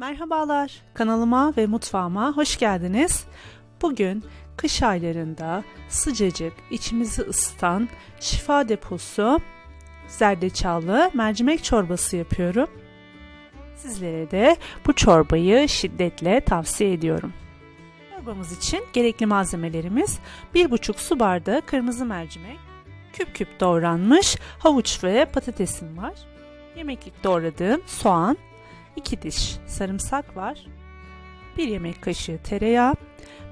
Merhabalar, kanalıma ve mutfağıma hoş geldiniz. Bugün kış aylarında sıcacık, içimizi ısıtan şifa deposu zerdeçallı mercimek çorbası yapıyorum. Sizlere de bu çorbayı şiddetle tavsiye ediyorum. Çorbamız için gerekli malzemelerimiz 1,5 su bardağı kırmızı mercimek, küp küp doğranmış havuç ve patatesim var. Yemeklik doğradığım soğan, 2 diş sarımsak var. 1 yemek kaşığı tereyağı,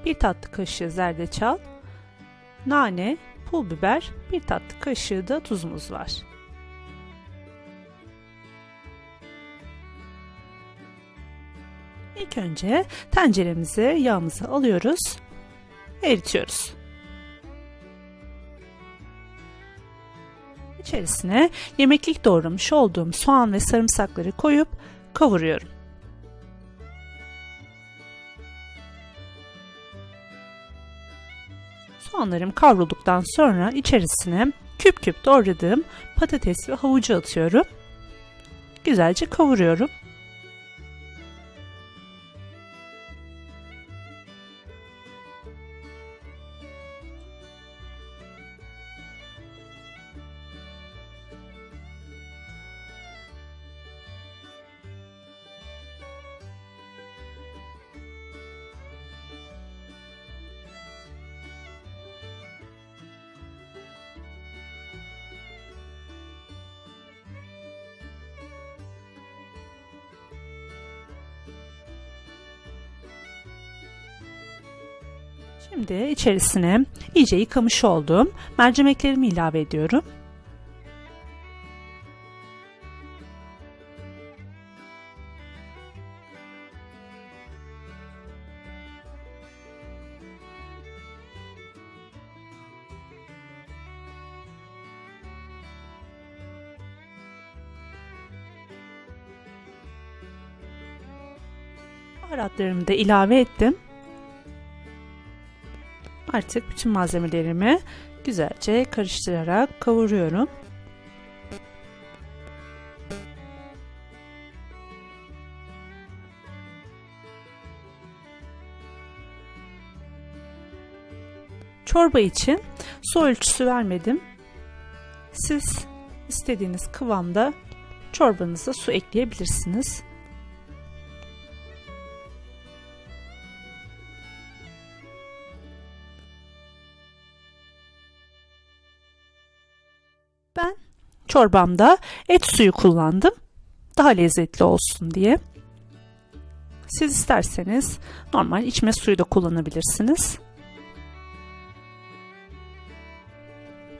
1 tatlı kaşığı zerdeçal, nane, pul biber, 1 tatlı kaşığı da tuzumuz var. İlk önce tenceremize yağımızı alıyoruz, eritiyoruz. İçerisine yemeklik doğramış olduğum soğan ve sarımsakları koyup kavuruyorum. Soğanlarım kavrulduktan sonra içerisine küp küp doğradığım patates ve havucu atıyorum. Güzelce kavuruyorum. Şimdi içerisine iyice yıkamış olduğum mercimeklerimi ilave ediyorum. Baharatlarımı da ilave ettim. Artık bütün malzemelerimi güzelce karıştırarak kavuruyorum. Çorba için su ölçüsü vermedim. Siz istediğiniz kıvamda çorbanıza su ekleyebilirsiniz. Çorbamda et suyu kullandım. Daha lezzetli olsun diye. Siz isterseniz normal içme suyu da kullanabilirsiniz.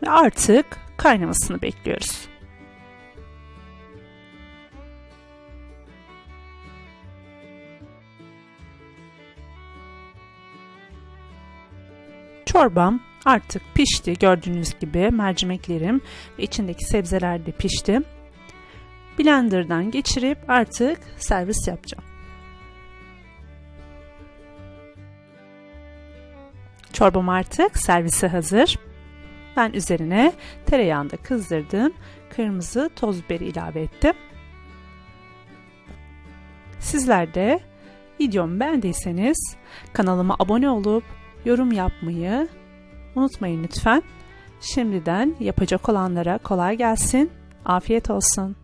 Ve artık kaynamasını bekliyoruz. Çorbam artık pişti. Gördüğünüz gibi mercimeklerim ve içindeki sebzeler de pişti. Blender'dan geçirip artık servis yapacağım. Çorbam artık servise hazır. Ben üzerine tereyağında kızdırdığım kırmızı toz biberi ilave ettim. Sizler de videomu beğendiyseniz kanalıma abone olup yorum yapmayı unutmayın lütfen. Şimdiden yapacak olanlara kolay gelsin. Afiyet olsun.